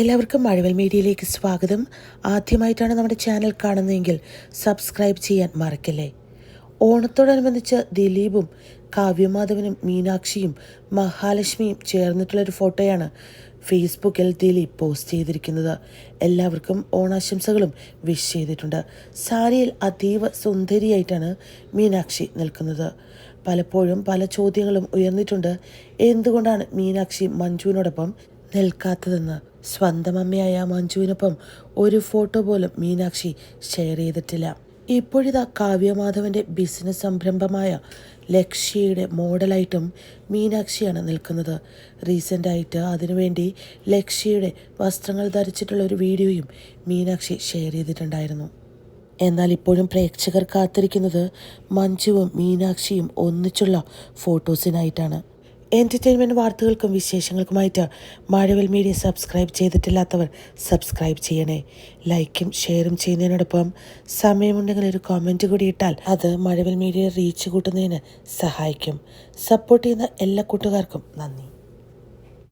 എല്ലാവർക്കും മഴവൽ മീഡിയയിലേക്ക് സ്വാഗതം. ആദ്യമായിട്ടാണ് നമ്മുടെ ചാനൽ കാണുന്നതെങ്കിൽ സബ്സ്ക്രൈബ് ചെയ്യാൻ മറക്കല്ലേ? ഓണത്തോടനുബന്ധിച്ച് ദിലീപും കാവ്യമാധവനും മീനാക്ഷിയും മഹാലക്ഷ്മിയും ചേർന്നിട്ടുള്ളൊരു ഫോട്ടോയാണ് ഫേസ്ബുക്കിൽ ദിലീപ് പോസ്റ്റ് ചെയ്തിരിക്കുന്നത്. എല്ലാവർക്കും ഓണാശംസകളും വിഷ് ചെയ്തിട്ടുണ്ട്. സാരിയിൽ അതീവ സുന്ദരിയായിട്ടാണ് മീനാക്ഷി നിൽക്കുന്നത്. പലപ്പോഴും പല ചോദ്യങ്ങളും ഉയർന്നിട്ടുണ്ട്. എന്തുകൊണ്ടാണ് മീനാക്ഷി മഞ്ജുവിനോടൊപ്പം നിൽക്കാത്തതെന്ന് സ്വന്തം അമ്മയായ മഞ്ജുവിനൊപ്പം ഒരു ഫോട്ടോ പോലും മീനാക്ഷി ഷെയർ ചെയ്തിട്ടില്ല. ഇപ്പോഴിതാ കാവ്യമാധവന്റെ ബിസിനസ് സംരംഭമായ ലക്ഷ്യയുടെ മോഡലായിട്ടും മീനാക്ഷിയാണ് നിൽക്കുന്നത്. റീസെന്റായിട്ട് അതിനുവേണ്ടി ലക്ഷ്യയുടെ വസ്ത്രങ്ങൾ ധരിച്ചിട്ടുള്ള ഒരു വീഡിയോയും മീനാക്ഷി ഷെയർ ചെയ്തിട്ടുണ്ടായിരുന്നു. എന്നാൽ ഇപ്പോഴും പ്രേക്ഷകർ കാത്തിരിക്കുന്നത് മഞ്ജുവും മീനാക്ഷിയും ഒന്നിച്ചുള്ള ഫോട്ടോസിനായിട്ടാണ് എന്റർടൈൻമെന്റ് വാർത്തകൾക്കും വിശേഷങ്ങൾക്കുമായിട്ട് മഴവൽ മീഡിയ സബ്സ്ക്രൈബ് ചെയ്തിട്ടില്ലാത്തവർ സബ്സ്ക്രൈബ് ചെയ്യണേ. ലൈക്കും ഷെയറും ചെയ്യുന്നതിനോടൊപ്പം സമയമുണ്ടെങ്കിൽ ഒരു കമന്റ് കൂടി ഇട്ടാൽ അത് മഴവൽ മീഡിയ റീച്ച് കൂട്ടുന്നതിന് സഹായിക്കും. സപ്പോർട്ട് ചെയ്യുന്ന എല്ലാ കൂട്ടുകാർക്കും നന്ദി.